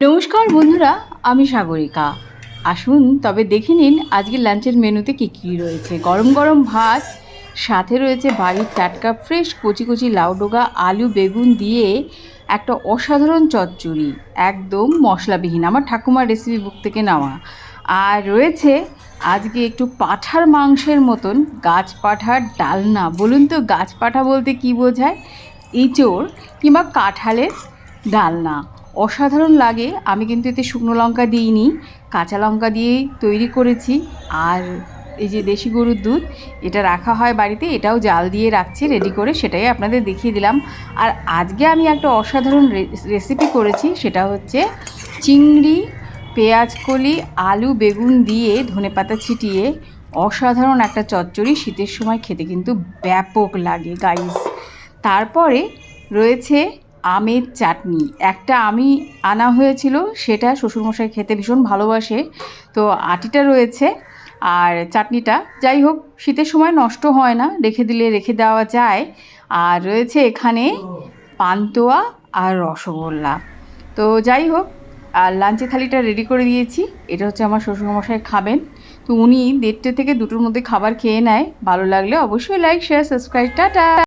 নমস্কার বন্ধুরা, আমি সাগরিকা। আসুন, তবে দেখে নিন আজকে লাঞ্চের মেনুতে কী কী রয়েছে। গরম গরম ভাত, সাথে রয়েছে বাড়ির টাটকা ফ্রেশ কচি কচি লাউ ডোগা, আলু বেগুন দিয়ে একটা অসাধারণ চচ্চড়ি। একদম মশলাবিহীন, আমার ঠাকুমার রেসিপি বুক থেকে নেওয়া। আর রয়েছে আজকে একটু পাঠার মাংসের মতন গাছ পাঠার ডালনা। বলুন তো, গাছ পাঠা বলতে কি বোঝায়? এঁচোড় কিংবা কাঁঠালের ডালনা। অসাধারণ লাগে। আমি কিন্তু এতে শুকনো লঙ্কা দিইনি, কাঁচা লঙ্কা দিয়েই তৈরি করেছি। আর এই যে দেশি গরুর দুধ, এটা রাখা হয় বাড়িতে, এটাও জাল দিয়ে রাখছি রেডি করে সেটাই আপনাদের দেখিয়ে দিলাম। আর আজকে আমি একটা অসাধারণ রেসিপি করেছি, সেটা হচ্ছে চিংড়ি, পেঁয়াজ কলি, আলু, বেগুন দিয়ে ধনেপাতা ছিটিয়ে অসাধারণ একটা চচ্চড়ি শীতের সময় খেতে কিন্তু ব্যাপক লাগে গাইস তারপরে রয়েছে আমের চাটনি। একটা আমি আনা হয়েছিল, সেটা শ্বশুরমশাই খেতে ভীষণ ভালোবাসে। তো আটিটা রয়েছে আর চাটনিটা। যাই হোক, শীতের সময় নষ্ট হয় না, রেখে দিলে রেখে দেওয়া যায়। আর রয়েছে এখানে পান্তুয়া আর রসগোল্লা। তো যাই হোক, আর লাঞ্চের থালিটা রেডি করে দিয়েছি। এটা হচ্ছে আমার শ্বশুরমশাই খাবেন। তো উনি দেড়টে থেকে দুটোর মধ্যে খাবার খেয়ে নেয়। ভালো লাগলে অবশ্যই লাইক শেয়ার সাবস্ক্রাইব টাটা!